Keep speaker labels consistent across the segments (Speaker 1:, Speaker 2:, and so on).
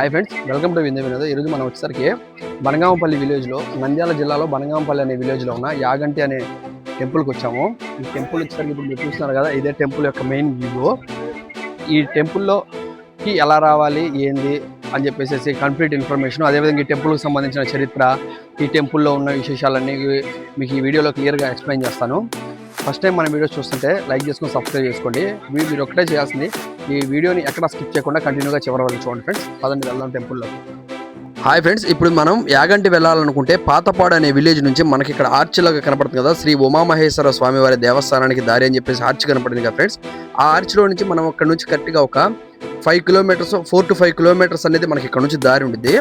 Speaker 1: Hi friends welcome to విందు వినోద్ ఈరోజు మనం వచ్చేసరికి బనగామపల్లి విలేజ్లో నంద్యాల జిల్లాలో బనగామపల్లి అనే విలేజ్లో ఉన్న యాగంటి అనే టెంపుల్కి వచ్చాము. ఈ టెంపుల్ వచ్చేసరికి ఇప్పుడు మీరు చూస్తున్నారు కదా ఇదే టెంపుల్ యొక్క మెయిన్ వ్యూ ఈ టెంపుల్లోకి ఎలా రావాలి ఏంది అని చెప్పేసి కంప్లీట్ ఇన్ఫర్మేషన్ అదేవిధంగా ఈ టెంపుల్కి సంబంధించిన చరిత్ర ఈ టెంపుల్లో ఉన్న విశేషాలన్నీ మీకు ఈ వీడియోలో క్లియర్గా ఎక్స్ప్లెయిన్ చేస్తాను. ఫస్ట్ టైం మన వీడియోస్ చూస్తుంటే లైక్ చేసుకొని సబ్స్క్రైబ్ చేసుకోండి. మీరు మీరు ఒక్కటే చేయాల్సింది ఈ వీడియోని ఎక్కడ స్కిప్ చేయకుండా కంటిన్యూగా చివరి వరకు చూడండి ఫ్రెండ్స్ పదండి వెళ్దాం టెంపుల్లో హాయ్ ఫ్రెండ్స్ ఇప్పుడు మనం యాగంటి వెళ్ళాలనుకుంటే పాతపాడు అనే విలేజ్ నుంచి మనకి ఇక్కడ ఆర్చ్ లాగా కనపడుతుంది కదా. శ్రీ ఉమామహేశ్వర స్వామి వారి దేవస్థానానికి దారి అని చెప్పేసి ఆర్చ్ కనపడింది కదా ఫ్రెండ్స్ ఆ ఆర్చ్లో నుంచి మనం అక్కడ నుంచి కరెక్ట్గా ఒక five kilometres four to five kilometres అనేది మనకి ఇక్కడ నుంచి దారి ఉంటుంది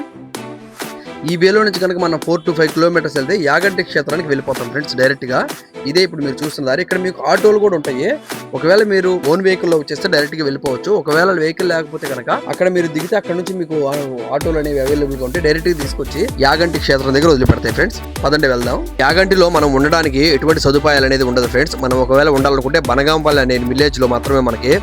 Speaker 1: ఈ వేలో నుంచి కనుక మనం ఫోర్ టు ఫైవ్ కిలోమీటర్స్ వెళ్తే యాగంటి క్షేత్రానికి వెళ్ళిపోతాం ఫ్రెండ్స్ డైరెక్ట్గా ఇదే ఇప్పుడు మీరు చూస్తున్నారు. ఇక్కడ మీకు ఆటోలు కూడా ఉంటాయి. ఒకవేళ మీరు ఓన్ వెహికల్లో వచ్చేస్తే డైరెక్ట్గా వెళ్ళిపోవచ్చు. ఒకవేళ వెహికల్ లేకపోతే కనుక అక్కడ మీరు దిగితే అక్కడ నుంచి మీకు ఆటోలు అనేవి అవైలబుల్గా ఉంటే డైరెక్ట్గా తీసుకొచ్చి యాగంటి క్షేత్రం దగ్గర వదిలిపెడతాయి ఫ్రెండ్స్. పదండి వెళ్దాం. యాగంటిలో మనం ఉండడానికి ఎటువంటి సదుపాయాలు అనేది ఉండదు ఫ్రెండ్స్. మనం ఒకవేళ ఉండాలనుకుంటే బనగాంపల్లి అనే విలేజ్లో మాత్రమే మనకి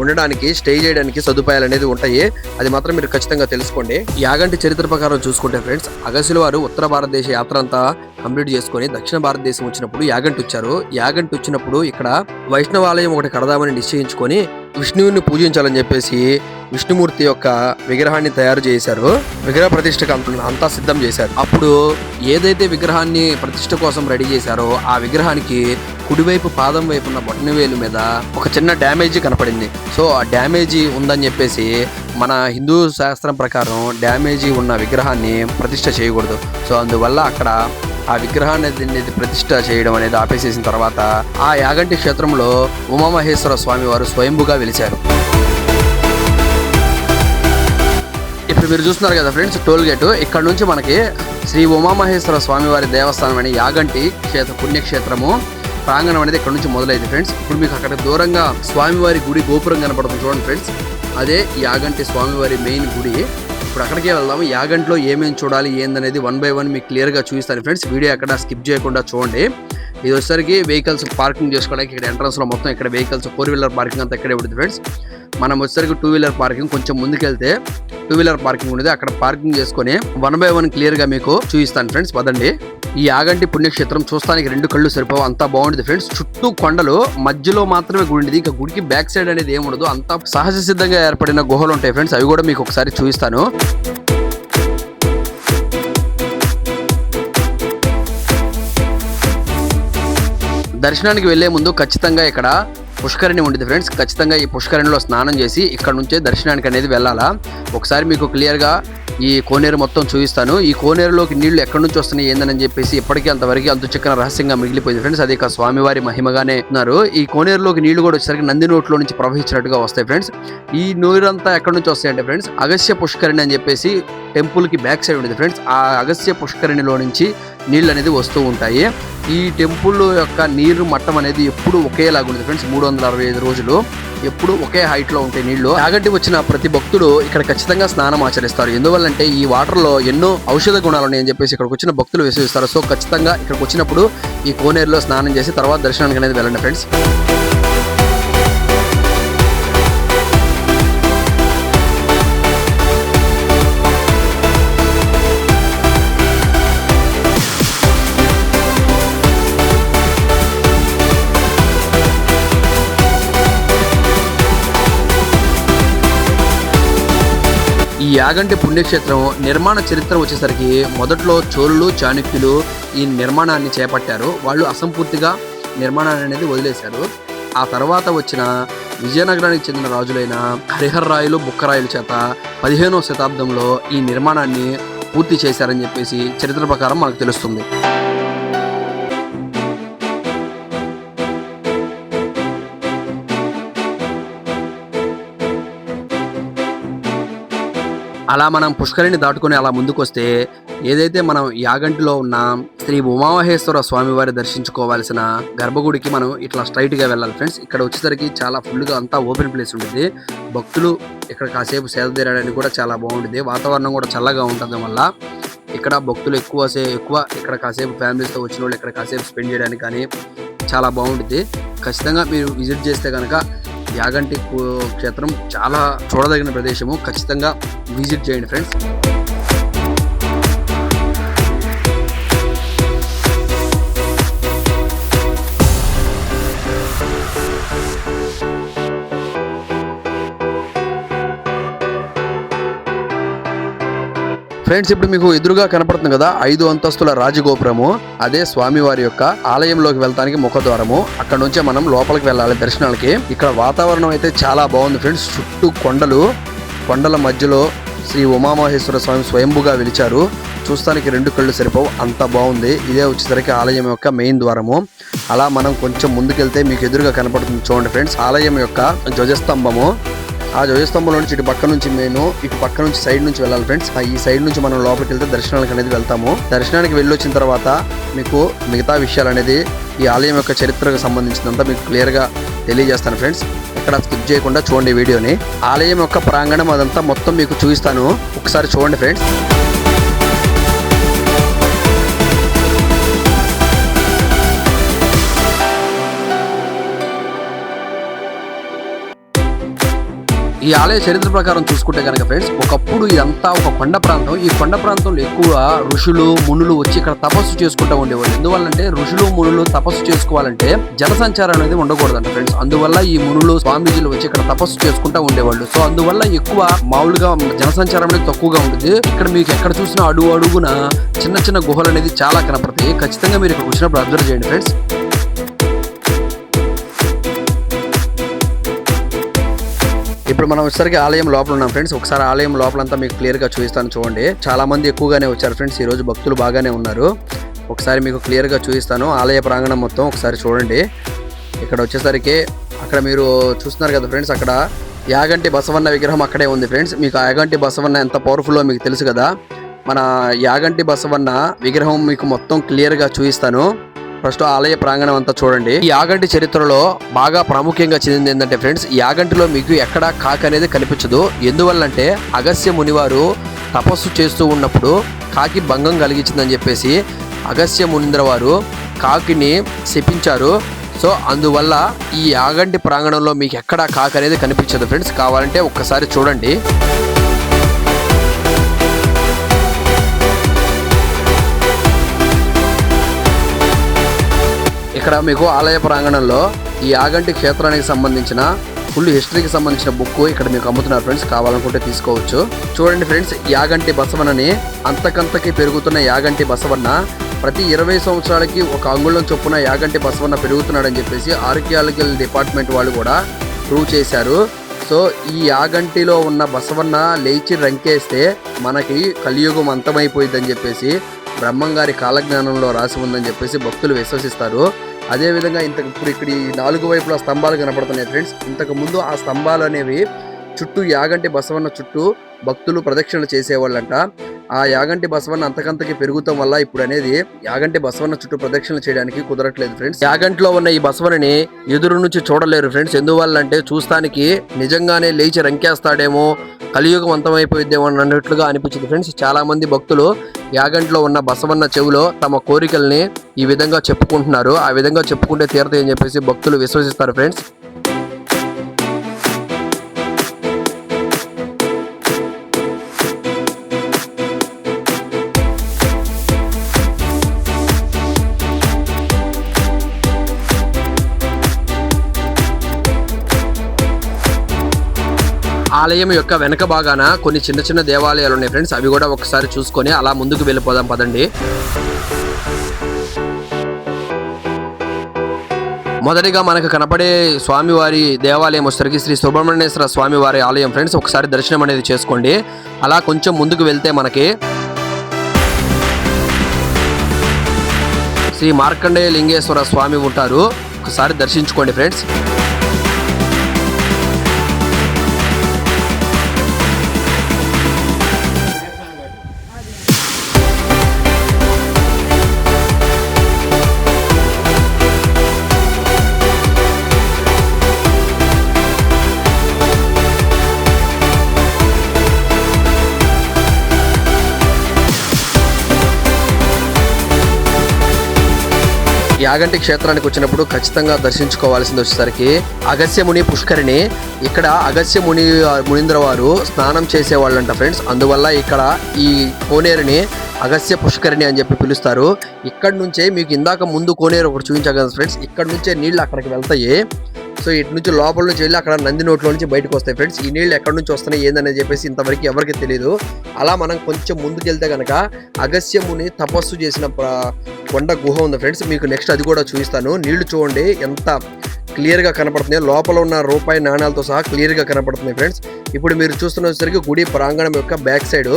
Speaker 1: ఉండడానికి స్టే చేయడానికి సదుపాయాలు అనేది ఉంటాయి. అది మాత్రం మీరు ఖచ్చితంగా తెలుసుకోండి. యాగంటి చరిత్ర ప్రకారం చూసుకుంటే ఫ్రెండ్స్ అగస్యుల వారు ఉత్తర భారతదేశ యాత్ర అంతా కంప్లీట్ చేసుకొని దక్షిణ భారతదేశం వచ్చినప్పుడు యాగంటి వచ్చారు. యాగంటి వచ్చినప్పుడు ఇక్కడ వైష్ణవాలయం ఒకటి కడదామని నిశ్చయించుకొని విష్ణువుని పూజించాలని చెప్పేసి విష్ణుమూర్తి యొక్క విగ్రహాన్ని తయారు చేశారు. విగ్రహ ప్రతిష్టకు అంతా సిద్ధం చేశారు. అప్పుడు ఏదైతే విగ్రహాన్ని ప్రతిష్ట కోసం రెడీ చేశారో ఆ విగ్రహానికి కుడివైపు పాదం వైపు ఉన్న బొట్టనవేలు మీద ఒక చిన్న డ్యామేజీ కనపడింది. సో ఆ డ్యామేజీ ఉందని చెప్పేసి మన హిందూ శాస్త్రం ప్రకారం డ్యామేజీ ఉన్న విగ్రహాన్ని ప్రతిష్ట చేయకూడదు. సో అందువల్ల అక్కడ ఆ విగ్రహాన్ని అనేది ప్రతిష్ట చేయడం అనేది ఆపేసేసిన తర్వాత ఆ యాగంటి క్షేత్రంలో ఉమామహేశ్వర స్వామి వారు స్వయంభుగా వెలిచారు ఇప్పుడు మీరు చూస్తున్నారు కదా ఫ్రెండ్స్ టోల్ గేట్. ఇక్కడ నుంచి మనకి శ్రీ ఉమామహేశ్వర స్వామివారి దేవస్థానం అని యాగంటి క్షేత్ర పుణ్యక్షేత్రము ప్రాంగణం అనేది ఇక్కడ నుంచి మొదలైంది ఫ్రెండ్స్. ఇప్పుడు మీకు అక్కడ దూరంగా స్వామివారి గుడి గోపురం కనపడుతుంది చూడండి ఫ్రెండ్స్. అదే యాగంటి స్వామివారి మెయిన్ గుడి. ఇప్పుడు అక్కడికే వెళ్దాం యాగంట్లో ఏమేమి చూడాలి ఏందనేది వన్ బై వన్ మీకు క్లియర్గా చూపిస్తాను ఫ్రెండ్స్ వీడియో అక్కడ స్కిప్ చేయకుండా చూడండి. ఇది వచ్చేసరికి వెహికల్స్ పార్కింగ్ చేసుకోవడానికి ఇక్కడ ఎంట్రన్స్లో మొత్తం ఇక్కడ వెహికల్స్ ఫోర్ వీలర్ పార్కింగ్ అంతా ఇక్కడే ఉంటుంది ఫ్రెండ్స్ మనం వచ్చేసరికి టూ వీలర్ పార్కింగ్ కొంచెం ముందుకెళ్తే టూ వీలర్ పార్కింగ్ ఉండేది. అక్కడ పార్కింగ్ చేసుకొని వన్ బై వన్ క్లియర్గా మీకు చూపిస్తాను ఫ్రెండ్స్ పదండి. ఈ యాగంటి పుణ్యక్షేత్రం చూస్తానికి రెండు కళ్ళు సరిపోవు. అంతా బాగుంటుంది ఫ్రెండ్స్. చుట్టూ కొండలు మధ్యలో మాత్రమే గుడి ఉండేది ఇంకా గుడికి బ్యాక్ సైడ్ అనేది ఏమి ఉండదు. అంతా సహజ సిద్ధంగా ఏర్పడిన గుహలు ఉంటాయి ఫ్రెండ్స్. అవి కూడా మీకు ఒకసారి చూపిస్తాను. దర్శనానికి వెళ్ళే ముందు ఖచ్చితంగా ఇక్కడ పుష్కరిణి ఉండేది ఫ్రెండ్స్. ఖచ్చితంగా ఈ పుష్కరిణిలో స్నానం చేసి ఇక్కడ నుంచే దర్శనానికి అనేది వెళ్ళాలా. ఒకసారి మీకు క్లియర్గా ఈ కోనేరు మొత్తం చూపిస్తాను. ఈ కోనేరులోకి నీళ్ళు ఎక్కడి నుంచి వస్తున్నాయి ఏందని చెప్పేసి ఇప్పటికీ అంతవరకు అంత చిక్కన రహస్యంగా మిగిలిపోయింది ఫ్రెండ్స్. అది ఇక స్వామివారి మహిమగానే ఉన్నారు. ఈ కోనేరులోకి నీళ్ళు కూడా వచ్చేసరికి నంది నోట్లో నుంచి ప్రవహించినట్టుగా వస్తాయి ఫ్రెండ్స్. ఈ నీరంతా ఎక్కడి నుంచి వస్తాయంటే ఫ్రెండ్స్ అగస్య పుష్కరిణి అని చెప్పేసి టెంపుల్కి బ్యాక్ సైడ్ ఉంది ఫ్రెండ్స్. ఆ అగస్య పుష్కరిణిలో నుంచి నీళ్ళు అనేది వస్తూ ఉంటాయి. ఈ టెంపుల్ యొక్క నీరు మట్టం అనేది ఎప్పుడు ఒకేలాగా ఉంది ఫ్రెండ్స్ మూడు వందల అరవై ఐదు రోజులు. ఎప్పుడు ఒకే హైట్లో ఉంటాయి నీళ్ళు. యాగంటి వచ్చిన ప్రతి భక్తుడు ఇక్కడ ఖచ్చితంగా స్నానం ఆచరిస్తారు. ఎందువల్లంటే ఈ వాటర్లో ఎన్నో ఔషధ గుణాలు ఉన్నాయని చెప్పేసి ఇక్కడికి వచ్చిన భక్తులు విశ్వసిస్తారు. సో ఖచ్చితంగా ఇక్కడికి వచ్చినప్పుడు ఈ కోనేరులో స్నానం చేసి తర్వాత దర్శనానికి అనేది వెళ్ళండి ఫ్రెండ్స్. యాగంటి పుణ్యక్షేత్రం నిర్మాణ చరిత్ర వచ్చేసరికి మొదట్లో చోళులు చాణక్యులు ఈ నిర్మాణాన్ని చేపట్టారు. వాళ్ళు అసంపూర్తిగా నిర్మాణాన్ని అనేది వదిలేశారు. ఆ తర్వాత వచ్చిన విజయనగరానికి చెందిన రాజులైన హరిహర్రాయలు బుక్కరాయలు చేత పదిహేనవ శతాబ్దంలో ఈ నిర్మాణాన్ని పూర్తి చేశారని చెప్పేసి చరిత్ర ప్రకారం మనకు తెలుస్తుంది. అలా మనం పుష్కరిని దాటుకొని అలా ముందుకొస్తే ఏదైతే మనం యాగంటిలో ఉన్న శ్రీ ఉమామహేశ్వర స్వామివారి దర్శించుకోవాల్సిన గర్భగుడికి మనం ఇట్లా స్ట్రైట్గా వెళ్ళాలి ఫ్రెండ్స్ ఇక్కడ వచ్చేసరికి చాలా ఫుల్గా అంతా ఓపెన్ ప్లేస్ ఉంటుంది భక్తులు ఇక్కడ కాసేపు సేద తీరడానికి కూడా చాలా బాగుంటుంది వాతావరణం కూడా చల్లగా ఉంటుంది వల్ల ఇక్కడ భక్తులు ఎక్కువ సే ఎక్కువ ఇక్కడ కాసేపు ఫ్యామిలీస్తో వచ్చిన వాళ్ళు ఇక్కడ కాసేపు స్పెండ్ చేయడానికి కానీ చాలా బాగుంటుంది ఖచ్చితంగా మీరు విజిట్ చేస్తే కనుక యాగంటి క్షేత్రం చాలా చూడదగిన ప్రదేశము. ఖచ్చితంగా విజిట్ చేయండి ఫ్రెండ్స్. ఫ్రెండ్స్ ఇప్పుడు మీకు ఎదురుగా కనపడుతుంది కదా ఐదు అంతస్తుల రాజగోపురము. అదే స్వామివారి యొక్క ఆలయంలోకి వెళ్తానికి ముఖద్వారము. అక్కడ నుంచే మనం లోపలికి వెళ్ళాలి దర్శనాలకి ఇక్కడ వాతావరణం అయితే చాలా బాగుంది ఫ్రెండ్స్. చుట్టూ కొండలు కొండల మధ్యలో శ్రీ ఉమామహేశ్వర స్వామి స్వయంభుగా వెలిచారు. చూస్తానికి రెండు కళ్ళు సరిపోవు అంత బాగుంది. ఇదే వచ్చేసరికి ఆలయం యొక్క మెయిన్ ద్వారము. అలా మనం కొంచెం ముందుకెళ్తే మీకు ఎదురుగా కనపడుతుంది చూడండి ఫ్రెండ్స్. ఆలయం యొక్క ధ్వజస్తంభము. ఆ ధ్వజస్తంభంలో నుంచి ఇటు పక్క నుంచి నేను ఇటు పక్క నుంచి సైడ్ నుంచి వెళ్ళాలి ఫ్రెండ్స్ ఈ సైడ్ నుంచి మనం లోపలికి వెళ్తే దర్శనానికి అనేది వెళ్తాము. దర్శనానికి వెళ్ళొచ్చిన తర్వాత మీకు మిగతా విషయాలు అనేది ఈ ఆలయం యొక్క చరిత్రకు సంబంధించినంత మీకు క్లియర్గా తెలియజేస్తాను ఫ్రెండ్స్ ఇక్కడ స్కిప్ చేయకుండా చూడండి వీడియోని. ఆలయం యొక్క ప్రాంగణం అదంతా మొత్తం మీకు చూపిస్తాను. ఒకసారి చూడండి ఫ్రెండ్స్ ఈ ఆలయ చరిత్ర ప్రకారం చూసుకుంటే కనుక ఫ్రెండ్స్ ఒకప్పుడు ఇదంతా ఒక కొండ ప్రాంతం. ఈ కొండ ప్రాంతంలో ఎక్కువ ఋషులు మునులు వచ్చి ఇక్కడ తపస్సు చేసుకుంటూ ఉండేవాళ్ళు. ఎందువల్లంటే ఋషులు మునులు తపస్సు చేసుకోవాలంటే జన సంచారం అనేది ఉండకూడదంట ఫ్రెండ్స్. అందువల్ల ఈ మునులు స్వామీజీలు వచ్చి ఇక్కడ తపస్సు చేసుకుంటూ ఉండేవాళ్ళు. సో అందువల్ల ఎక్కువ మామూలుగా జనసంచారం అనేది తక్కువగా ఉంటుంది ఇక్కడ మీకు ఎక్కడ చూసినా అడుగు అడుగున చిన్న చిన్న గుహలు అనేది చాలా కనపడతాయి. ఖచ్చితంగా మీరు ఇక్కడ వచ్చినప్పుడు అబ్జర్వ్ చేయండి ఫ్రెండ్స్. ఇప్పుడు మనం వచ్చేసరికి ఆలయం లోపల ఉన్నాం ఫ్రెండ్స్. ఒకసారి ఆలయం లోపలంతా మీకు క్లియర్గా చూపిస్తాను చూడండి. చాలా మంది ఎక్కువగానే వచ్చారు ఫ్రెండ్స్. ఈరోజు భక్తులు బాగానే ఉన్నారు. ఒకసారి మీకు క్లియర్గా చూపిస్తాను. ఆలయ ప్రాంగణం మొత్తం ఒకసారి చూడండి. ఇక్కడ వచ్చేసరికి అక్కడ మీరు చూస్తున్నారు కదా ఫ్రెండ్స్ అక్కడ యాగంటి బసవన్న విగ్రహం అక్కడే ఉంది ఫ్రెండ్స్. మీకు యాగంటి బసవన్న ఎంత పవర్ఫుల్లో మీకు తెలుసు కదా. మన యాగంటి బసవన్న విగ్రహం మీకు మొత్తం క్లియర్గా చూపిస్తాను. ఫస్ట్ ఆలయ ప్రాంగణం అంతా చూడండి. ఈ యాగంటి చరిత్రలో బాగా ప్రాముఖ్యంగా చెందింది ఏంటంటే ఫ్రెండ్స్ యాగంటిలో మీకు ఎక్కడా కాక అనేది కనిపించదు. ఎందువల్లంటే అగస్య మునివారు తపస్సు చేస్తూ ఉన్నప్పుడు కాకి భంగం కలిగించిందని చెప్పేసి అగస్య మునింద్ర వారు కాకిని శపించారు. సో అందువల్ల ఈ యాగంటి ప్రాంగణంలో మీకు ఎక్కడా కాకి అనేది కనిపించదు ఫ్రెండ్స్. కావాలంటే ఒక్కసారి చూడండి. ఇక్కడ మీకు ఆలయ ప్రాంగణంలో ఈ యాగంటి క్షేత్రానికి సంబంధించిన ఫుల్ హిస్టరీకి సంబంధించిన బుక్ ఇక్కడ మీకు అమ్ముతున్నారు ఫ్రెండ్స్. కావాలనుకుంటే తీసుకోవచ్చు. చూడండి ఫ్రెండ్స్ యాగంటి బసవనని అంతకంతకి పెరుగుతున్న యాగంటి బసవన్న ప్రతి ఇరవై సంవత్సరాలకి ఒక అంగుళం చొప్పున యాగంటి బసవన్న పెరుగుతున్నాడని చెప్పేసి ఆర్కియాలజికల్ డిపార్ట్మెంట్ వాళ్ళు కూడా ప్రూవ్ చేశారు. సో ఈ యాగంటిలో ఉన్న బసవన్న లేచి రంకేస్తే మనకి కలియుగం అంతమైపోయిందని చెప్పేసి బ్రహ్మంగారి కాలజ్ఞానంలో రాసి ఉందని చెప్పేసి భక్తులు విశ్వసిస్తారు. అదే విధంగా ఇప్పుడు ఇక్కడ ఈ నాలుగు వైపులా స్తంభాలు కనపడుతున్నాయి ఫ్రెండ్స్. ఇంతకు ముందు ఆ స్తంభాలు అనేవి చుట్టూ యాగంటి బసవన్న చుట్టూ భక్తులు ప్రదక్షిణలు చేసేవాళ్ళంట. ఆ యాగంటి బసవన్న అంతకంతకి పెరుగుతాం వల్ల ఇప్పుడు అనేది యాగంటి బసవన్న చుట్టూ ప్రదక్షిణలు చేయడానికి కుదరట్లేదు ఫ్రెండ్స్. యాగంటిలో ఉన్న ఈ బసవనని ఎదురు నుంచి చూడలేరు ఫ్రెండ్స్. ఎందువల్ల అంటే చూస్తానికి నిజంగానే లేచి రంకేస్తాడేమో కలియుగం అంతమైపోయిద్దేమో అన్నట్లుగా అనిపించింది ఫ్రెండ్స్. చాలా మంది భక్తులు యాగంట్లో ఉన్న బసవన్న చెవిలో తమ కోరికల్ని ఈ విధంగా చెప్పుకుంటున్నారు. ఆ విధంగా చెప్పుకుంటే తీరతాయని చెప్పేసి భక్తులు విశ్వసిస్తారు ఫ్రెండ్స్. ఆలయం యొక్క వెనక భాగాన కొన్ని చిన్న చిన్న దేవాలయాలు ఉన్నాయి ఫ్రెండ్స్. అవి కూడా ఒకసారి చూసుకొని అలా ముందుకు వెళ్ళిపోదాం పదండి. మొదటిగా మనకు కనపడే స్వామివారి దేవాలయం వచ్చేసరికి శ్రీ సుబ్రహ్మణ్యేశ్వర స్వామివారి ఆలయం. ఫ్రెండ్స్ ఒకసారి దర్శనం అనేది చేసుకోండి. అలా కొంచెం ముందుకు వెళ్తే మనకి శ్రీ మార్కండేయ లింగేశ్వర స్వామి ఉంటారు. ఒకసారి దర్శించుకోండి ఫ్రెండ్స్. యాగంటి క్షేత్రానికి వచ్చినప్పుడు ఖచ్చితంగా దర్శించుకోవాల్సింది వచ్చేసరికి అగస్యముని పుష్కరిణి. ఇక్కడ అగస్యముని మునీంద్ర వారు స్నానం చేసేవాళ్ళంట ఫ్రెండ్స్. అందువల్ల ఇక్కడ ఈ కోనేరుని అగస్య పుష్కరిణి అని చెప్పి పిలుస్తారు. ఇక్కడ నుంచే మీకు ఇందాక ముందు కోనేరు ఒకటి చూపించాను కదా ఫ్రెండ్స్. ఇక్కడ నుంచే నీళ్ళు అక్కడికి వెళ్తాయి. సో ఇటు నుంచి లోపల నుంచి వెళ్ళి అక్కడ నంది నోట్లో నుంచి బయటకు వస్తాయి ఫ్రెండ్స్. ఈ నీళ్ళు ఎక్కడి నుంచి వస్తున్నాయి ఏందని చెప్పేసి ఇంతవరకు ఎవరికి తెలియదు అలా మనం కొంచెం ముందుకెళ్తే కనుక అగస్యముని తపస్సు చేసిన కొండ గుహ ఉంది ఫ్రెండ్స్. మీకు నెక్స్ట్ అది కూడా చూపిస్తాను. నీళ్ళు చూడండి ఎంత క్లియర్గా కనపడుతుంది లోపల ఉన్న రూపాయి నాణాలతో సహా క్లియర్గా కనపడుతుంది ఫ్రెండ్స్. ఇప్పుడు మీరు చూస్తున్నసరికి గుడి ప్రాంగణం యొక్క బ్యాక్ సైడ్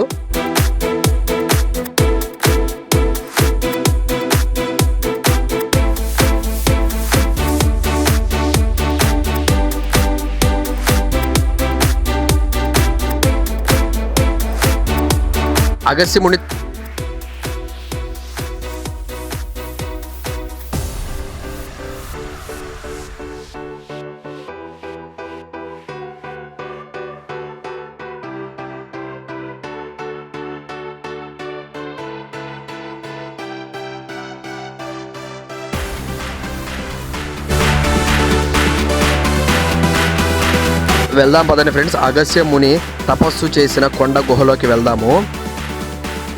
Speaker 1: అగస్యముని వెళ్దాం పదండి ఫ్రెండ్స్ అగస్య ముని తపస్సు చేసిన కొండ గుహలోకి వెళ్దాము.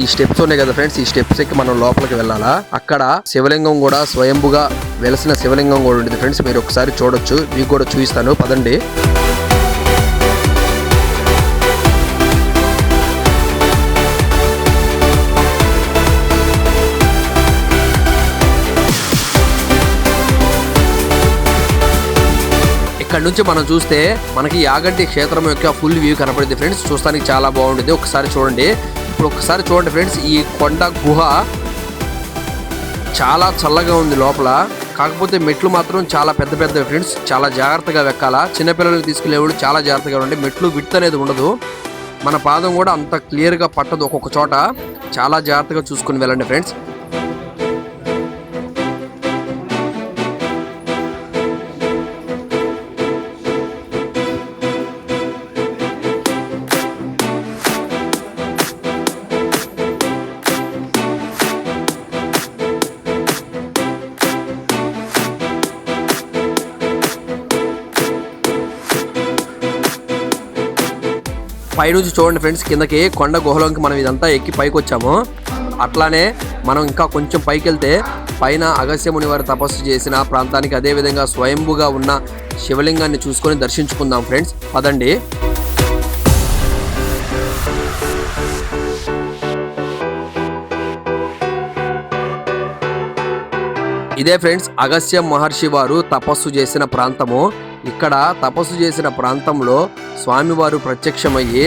Speaker 1: ఈ స్టెప్స్ ఉన్నాయి కదా ఫ్రెండ్స్ ఈ స్టెప్స్ ఎక్కి మనం లోపలికి వెళ్ళాలా? అక్కడ శివలింగం కూడా స్వయంభుగా వెలసిన శివలింగం కూడా ఉంటుంది ఫ్రెండ్స్ మీరు ఒకసారి చూడొచ్చు. మీకు కూడా చూపిస్తాను. పదండి. ఇక్కడ నుంచి మనం చూస్తే మనకి యాగంటి క్షేత్రం యొక్క ఫుల్ వ్యూ కనపడింది ఫ్రెండ్స్ చూస్తానికి చాలా బాగుంటుంది. ఒకసారి చూడండి. ఇప్పుడు ఒకసారి చూడండి ఫ్రెండ్స్ ఈ కొండ గుహ చాలా చల్లగా ఉంది లోపల. కాకపోతే మెట్లు మాత్రం చాలా పెద్ద పెద్ద ఫ్రెండ్స్ చాలా జాగ్రత్తగా వెక్కాలా. చిన్నపిల్లల్ని తీసుకెళ్ళేవాళ్ళు చాలా జాగ్రత్తగా ఉండండి. మెట్లు విడ్త్ అనేది ఉండదు. మన పాదం కూడా అంత క్లియర్గా పట్టదు ఒక్కొక్క చోట. చాలా జాగ్రత్తగా చూసుకుని వెళ్ళండి ఫ్రెండ్స్. పైనుంచి చూడండి ఫ్రెండ్స్ కిందకి కొండ గుహలోకి మనం ఇదంతా ఎక్కి పైకి వచ్చాము. అట్లానే మనం ఇంకా కొంచెం పైకి వెళ్తే పైన అగస్యముని వారు తపస్సు చేసిన ప్రాంతానికి అదే విధంగా స్వయంభుగా ఉన్న శివలింగాన్ని చూసుకొని దర్శించుకుందాం ఫ్రెండ్స్. పదండి. ఇదే ఫ్రెండ్స్ అగస్య మహర్షి వారు తపస్సు చేసిన ప్రాంతము. ఇక్కడ తపస్సు చేసిన ప్రాంతంలో స్వామివారు ప్రత్యక్షమయ్యి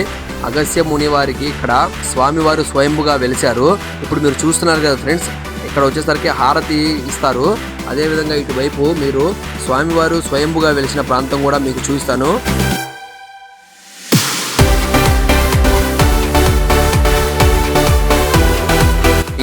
Speaker 1: అగస్య ముని వారికి ఇక్కడ స్వామివారు స్వయంభుగా వెలిశారు. ఇప్పుడు మీరు చూస్తున్నారు కదా ఫ్రెండ్స్ ఇక్కడ వచ్చేసరికి హారతి ఇస్తారు. అదేవిధంగా ఇటువైపు మీరు స్వామివారు స్వయంభుగా వెలిసిన ప్రాంతం కూడా మీకు చూస్తాను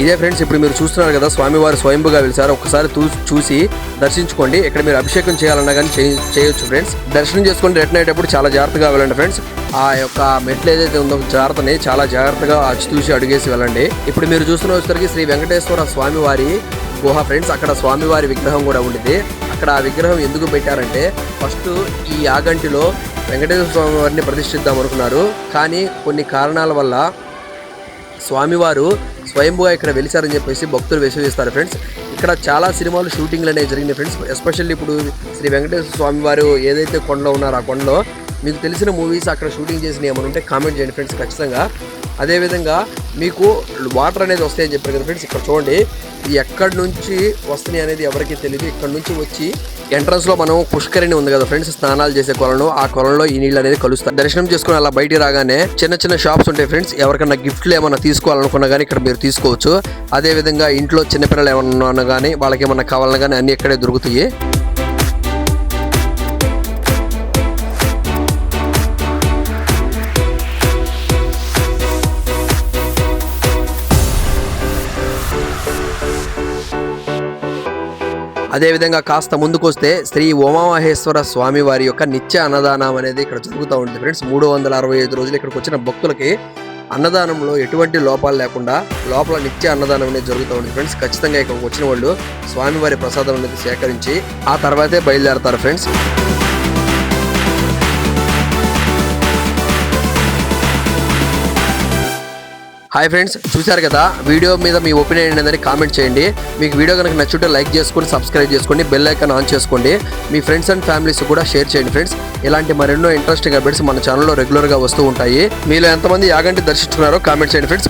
Speaker 1: ఇదే ఫ్రెండ్స్ ఇప్పుడు మీరు చూస్తున్నారు కదా స్వామివారు స్వయంభుగా వెలిసారు. ఒకసారి చూసి దర్శించుకోండి. ఇక్కడ మీరు అభిషేకం చేయాలన్నా కానీ చేయ- చేయొచ్చు ఫ్రెండ్స్. దర్శనం చేసుకొని రిటర్న్ అయ్యేటప్పుడు చాలా జాగ్రత్తగా వెళ్ళండి ఫ్రెండ్స్. ఆ యొక్క మెట్లు ఏదైతే ఉందో జాగ్రత్తని చాలా జాగ్రత్తగా అచ్చితూసి అడుగేసి వెళ్ళండి. ఇప్పుడు మీరు చూస్తున్న వచ్చేసరికి శ్రీ వెంకటేశ్వర స్వామివారి గుహ ఫ్రెండ్స్. అక్కడ స్వామివారి విగ్రహం కూడా ఉండింది అక్కడ ఆ విగ్రహం ఎందుకు పెట్టారంటే ఫస్ట్ ఈ యాగంటిలో వెంకటేశ్వర స్వామి వారిని ప్రతిష్ఠిద్దాం అనుకున్నారు. కానీ కొన్ని కారణాల వల్ల స్వామివారు స్వయంగా ఇక్కడ వెలిచారని చెప్పేసి భక్తులు విశ్వసిస్తారు ఫ్రెండ్స్. ఇక్కడ చాలా సినిమాలు షూటింగ్లు అనేవి జరిగినాయి ఫ్రెండ్స్. ఎస్పెషల్లీ ఇప్పుడు శ్రీ వెంకటేశ్వర స్వామి వారు ఏదైతే కొండలో ఉన్నారో ఆ కొండలో మీకు తెలిసిన మూవీస్ అక్కడ షూటింగ్ చేసిన ఏమైనా ఉంటే కామెంట్ చేయండి ఫ్రెండ్స్ ఖచ్చితంగా. అదేవిధంగా మీకు వాటర్ అనేది వస్తాయని చెప్పారు కదా ఫ్రెండ్స్. ఇక్కడ చూడండి ఎక్కడి నుంచి వస్తున్నాయి అనేది ఎవరికీ తెలియదు ఇక్కడ నుంచి వచ్చి ఎంట్రన్స్లో మనం పుష్కరిణి ఉంది కదా ఫ్రెండ్స్ స్నానాలు చేసే కొలను ఆ కొలంలో ఈ నీళ్ళు అనేది కలుస్తాయి దర్శనం చేసుకుని అలా బయటికి రాగానే చిన్న చిన్న షాప్స్ ఉంటాయి ఫ్రెండ్స్ ఎవరికైనా గిఫ్ట్లు ఏమైనా తీసుకోవాలనుకున్నా కానీ ఇక్కడ మీరు తీసుకోవచ్చు. అదే విధంగా ఇంట్లో చిన్నపిల్లలు ఏమన్నా కానీ వాళ్ళకి ఏమన్నా కావాలన్నా కానీ అన్ని ఇక్కడే దొరుకుతాయి. అదేవిధంగా కాస్త ముందుకొస్తే శ్రీ ఉమామహేశ్వర స్వామి వారి యొక్క నిత్య అన్నదానం అనేది ఇక్కడ జరుగుతూ ఉంటుంది ఫ్రెండ్స్. మూడు వందల అరవై ఐదు రోజులు ఇక్కడికి వచ్చిన భక్తులకి
Speaker 2: అన్నదానంలో ఎటువంటి లోపాలు లేకుండా లోపల నిత్య అన్నదానం అనేది జరుగుతూ ఉంటుంది ఫ్రెండ్స్. ఖచ్చితంగా ఇక్కడికి వచ్చిన వాళ్ళు స్వామివారి ప్రసాదం అనేది సేకరించి ఆ తర్వాతే బయలుదేరతారు ఫ్రెండ్స్. హాయ్ ఫ్రెండ్స్ చూశారు కదా? వీడియో మీద మీ ఒపీనియన్ అనేది కామెంట్ చేయండి. మీకు వీడియో కనుక నచ్చుంటే లైక్ చేసుకొని సబ్స్క్రైబ్ చేసుకోండి బెల్ ఐకాన్ ఆన్ చేసుకోండి. మీ ఫ్రెండ్స్ అండ్ ఫ్యామిలీస్ కూడా షేర్ చేయండి ఫ్రెండ్స్ ఇలాంటి మరెన్నో ఇంట్రెస్టింగ్ అప్డేట్స్ మన ఛానల్లో రెగ్యులర్గా వస్తూ ఉంటాయి. మీలో ఎంతమంది యాగంటి దర్శించుకున్నారో కామెంట్ చేయండి ఫ్రెండ్స్